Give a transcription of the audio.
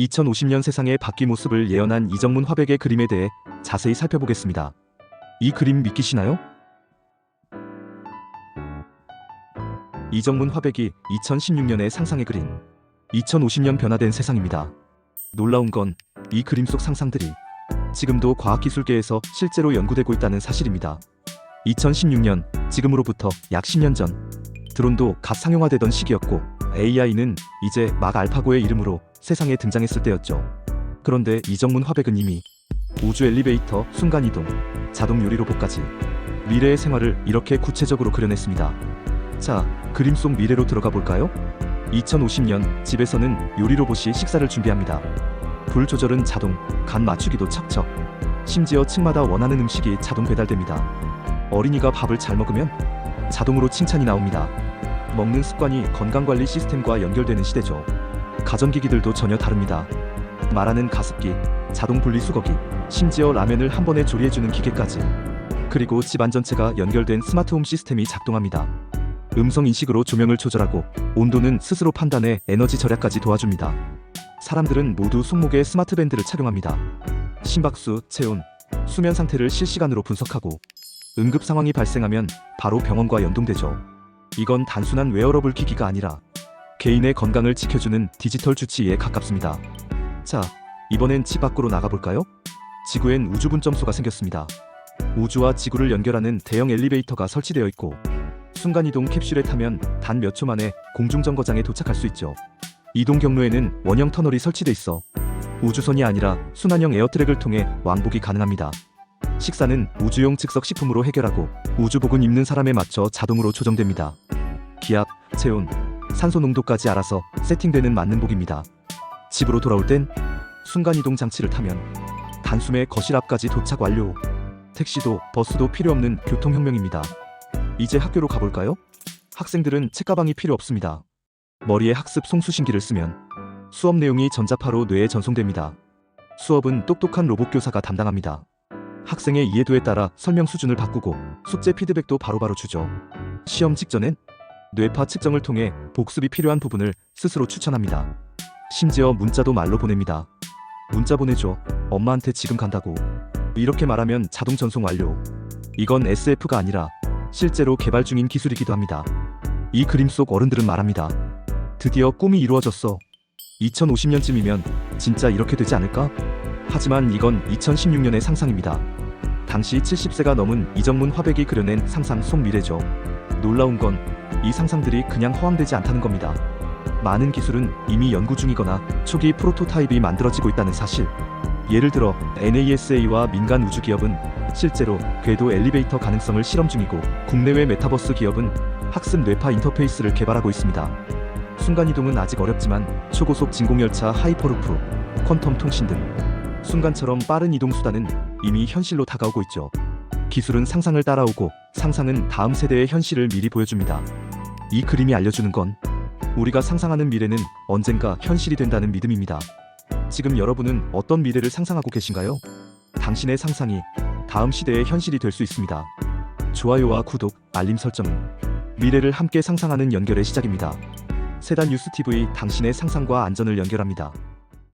2050년 세상의 바퀴 모습을 예언한 이정문 화백의 그림에 대해 자세히 살펴보겠습니다. 이 그림 믿기시나요? 이정문 화백이 2016년에 상상해 그린 2050년 변화된 세상입니다. 놀라운 건 이 그림 속 상상들이 지금도 과학기술계에서 실제로 연구되고 있다는 사실입니다. 2016년, 지금으로부터 약 10년 전, 드론도 갓 상용화되던 시기였고 AI는 이제 막 알파고의 이름으로 세상에 등장했을 때였죠. 그런데 이정문 화백은 이미 우주 엘리베이터, 순간이동, 자동 요리 로봇까지 미래의 생활을 이렇게 구체적으로 그려냈습니다. 자, 그림 속 미래로 들어가 볼까요? 2050년 집에서는 요리 로봇이 식사를 준비합니다. 불 조절은 자동, 간 맞추기도 척척. 심지어 층마다 원하는 음식이 자동 배달됩니다. 어린이가 밥을 잘 먹으면 자동으로 칭찬이 나옵니다. 먹는 습관이 건강관리 시스템과 연결되는 시대죠. 가전기기들도 전혀 다릅니다. 말하는 가습기, 자동 분리수거기, 심지어 라면을 한 번에 조리해주는 기계까지. 그리고 집안 전체가 연결된 스마트홈 시스템이 작동합니다. 음성 인식으로 조명을 조절하고 온도는 스스로 판단해 에너지 절약까지 도와줍니다. 사람들은 모두 손목에 스마트 밴드를 착용합니다. 심박수, 체온, 수면 상태를 실시간으로 분석하고 응급 상황이 발생하면 바로 병원과 연동되죠. 이건 단순한 웨어러블 기기가 아니라 개인의 건강을 지켜주는 디지털 주치의에 가깝습니다. 자, 이번엔 집 밖으로 나가볼까요? 지구엔 우주 분점소가 생겼습니다. 우주와 지구를 연결하는 대형 엘리베이터가 설치되어 있고 순간이동 캡슐에 타면 단 몇 초 만에 공중정거장에 도착할 수 있죠. 이동 경로에는 원형 터널이 설치돼 있어 우주선이 아니라 순환형 에어트랙을 통해 왕복이 가능합니다. 식사는 우주용 즉석 식품으로 해결하고 우주복은 입는 사람에 맞춰 자동으로 조정됩니다. 기압, 체온, 산소 농도까지 알아서 세팅되는 맞는 복입니다. 집으로 돌아올 땐 순간이동 장치를 타면 단숨에 거실 앞까지 도착 완료. 택시도 버스도 필요 없는 교통혁명입니다. 이제 학교로 가볼까요? 학생들은 책가방이 필요 없습니다. 머리에 학습 송수신기를 쓰면 수업 내용이 전자파로 뇌에 전송됩니다. 수업은 똑똑한 로봇 교사가 담당합니다. 학생의 이해도에 따라 설명 수준을 바꾸고 숙제 피드백도 바로바로 주죠. 시험 직전엔 뇌파 측정을 통해 복습이 필요한 부분을 스스로 추천합니다. 심지어 문자도 말로 보냅니다. 문자 보내줘. 엄마한테 지금 간다고. 이렇게 말하면 자동 전송 완료. 이건 SF가 아니라 실제로 개발 중인 기술이기도 합니다. 이 그림 속 어른들은 말합니다. 드디어 꿈이 이루어졌어. 2050년쯤이면 진짜 이렇게 되지 않을까? 하지만 이건 2016년의 상상입니다. 당시 70세가 넘은 이정문 화백이 그려낸 상상 속 미래죠. 놀라운 건 이 상상들이 그냥 허황되지 않다는 겁니다. 많은 기술은 이미 연구 중이거나 초기 프로토타입이 만들어지고 있다는 사실. 예를 들어 NASA와 민간 우주 기업은 실제로 궤도 엘리베이터 가능성을 실험 중이고 국내외 메타버스 기업은 학습 뇌파 인터페이스를 개발하고 있습니다. 순간이동은 아직 어렵지만 초고속 진공열차 하이퍼루프, 퀀텀 통신 등 순간처럼 빠른 이동 수단은 이미 현실로 다가오고 있죠. 기술은 상상을 따라오고 상상은 다음 세대의 현실을 미리 보여줍니다. 이 그림이 알려주는 건 우리가 상상하는 미래는 언젠가 현실이 된다는 믿음입니다. 지금 여러분은 어떤 미래를 상상하고 계신가요? 당신의 상상이 다음 시대의 현실이 될 수 있습니다. 좋아요와 구독, 알림 설정은 미래를 함께 상상하는 연결의 시작입니다. 세단 뉴스 TV 당신의 상상과 안전을 연결합니다.